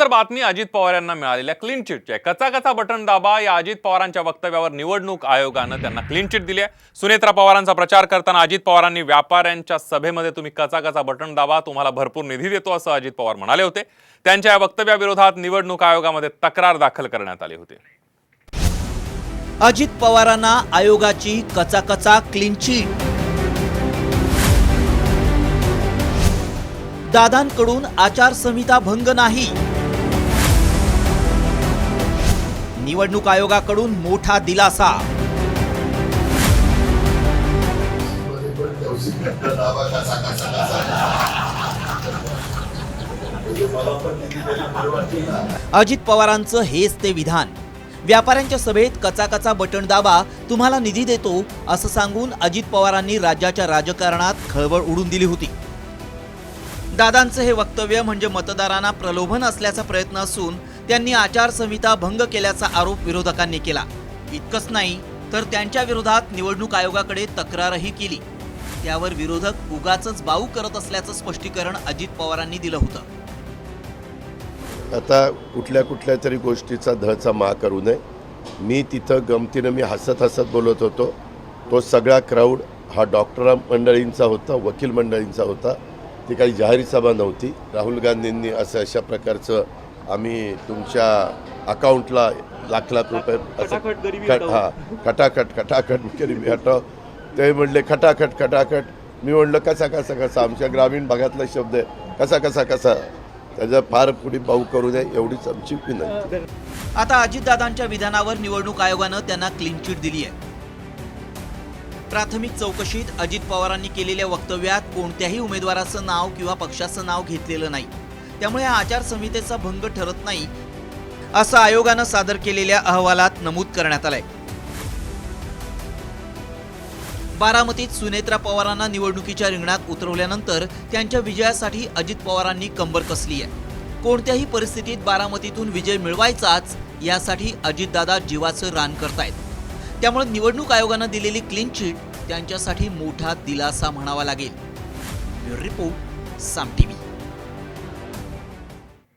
त्यानंतर बातमी अजित पवार यांना मिळालेल्या क्लीन चिटची आहे. कचा कचा बटन दाबा या अजित पवारांच्या वक्तव्यावर निवडणूक आयोगानं त्यांना क्लीन चिट दिली आहे. सुनेत्रा पवारांचा प्रचार करताना अजित पवारांनी व्यापाऱ्यांच्या सभेमध्ये तुम्ही कचा कचा बटन दाबा तुम्हाला भरपूर निधी देतो असं अजित पवार म्हणाले होते. त्यांच्या या वक्तव्याविरोधात निवडणूक आयोगामध्ये तक्रार दाखल करण्यात आली होती. अजित पवारांना आयोगाची कचाकचा क्लीन चिट दादांकडून आचारसंहिता भंग नाही. निवडणूक आयोगाकडून मोठा दिलासा. अजित पवारांचं हेच ते विधान. व्यापाऱ्यांच्या सभेत कचाकचा बटन दाबा तुम्हाला निधी देतो असं सांगून अजित पवारांनी राज्याच्या राजकारणात खळबळ उडून दिली होती. दादांचं हे वक्तव्य म्हणजे मतदारांना प्रलोभन असल्याचा प्रयत्न असून त्यांनी आचारसंहिता भंग केल्याचा आरोप विरोधकांनी केला. इतकंच नाही तर त्यांच्या विरोधात निवडणूक आयोगाकडे तक्रारही केली. त्यावर विरोधक उगाच बाऊ करत असल्याचं स्पष्टीकरण अजित पवारांनी दिलं होतं. आता कुठल्या कुठल्या तरी गोष्टीचा धचा मा करू नये. मी तिथं गमतीनं मी हसत हसत बोलत होतो. तो सगळा क्राऊड हा डॉक्टर मंडळींचा होता वकील मंडळींचा होता. ती काही जाहीर सभा नव्हती. राहुल गांधींनी असं अशा प्रकारचं आम्ही तुमच्या अकाउंटला लाख लाख रुपये असं हा खटाखट खटाखट गरिबी हटाव. ते म्हणले खटाखट खटाखट. मी म्हणलं कसा कसा कसा? आमच्या ग्रामीण भागातला शब्द आहे. कसा कसा कसा? त्याचा फार पुढे भाऊ करू नये एवढीच आमची विनंती. आता अजितदादांच्या विधानावर निवडणूक आयोगानं त्यांना क्लीन चिट दिली आहे प्राथमिक चौकशीत अजित पवारांनी केलेल्या वक्तव्यात कोणत्याही उमेदवाराचं नाव किंवा पक्षाचं नाव घेतलेलं नाही. त्यामुळे हा आचारसंहितेचा भंग ठरत नाही असं आयोगानं सादर केलेल्या अहवालात नमूद करण्यात आलंय. बारामतीत सुनेत्रा पवारांना निवडणुकीच्या रिंगणात उतरवल्यानंतर त्यांच्या विजयासाठी अजित पवारांनी कंबर कसली आहे? कोणत्याही परिस्थितीत बारामतीतून विजय मिळवायचाच यासाठी अजितदादा जीवाचं रान करतायत. त्यामुळे निवडणूक आयोगानं दिलेली क्लीन चिट त्यांच्यासाठी मोठा दिलासा म्हणावा लागेल. रिपोर्ट सामटी.